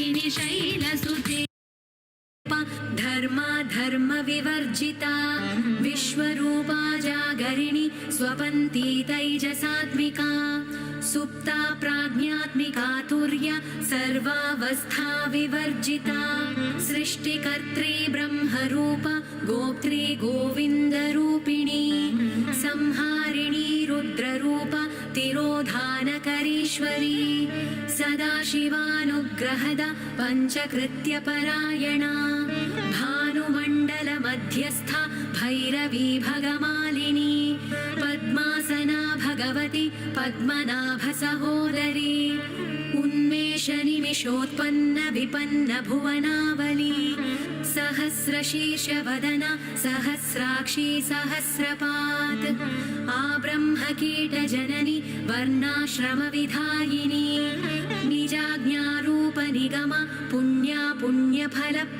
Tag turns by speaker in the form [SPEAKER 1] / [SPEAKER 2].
[SPEAKER 1] शैलसुते धर्मा धर्मविवर्जिता। विश्वरूपा जागरिणि स्वपन्ती तैजसात्मिका। सुप्ता प्राज्ञात्मिका तुर्य सर्वावस्था विवर्जिता। सृष्टिकर्त्री ब्रह्मरूप गोप्त्री गोविन्दरूपिणी। संहारिणी रुद्ररूप तिरोधानकरीश्वरी सदाशिवानुग्रहद पञ्चकृत्यपरायणा, भानुमण्डलमध्यस्था भैरवी भगमालिनी, पद्मासना भगवति पद्मनाभसहोदरी उन्मेषनिमिषोत्पन्न विपन्न भुवनावली सहस्रशीर्षवदन सहस्राक्षी सहस्रपात्। आब्रह्मकीटजननि वर्णाश्रमविधायिनी निजाज्ञारूपनिगम पुण्या पुण्यफलप्र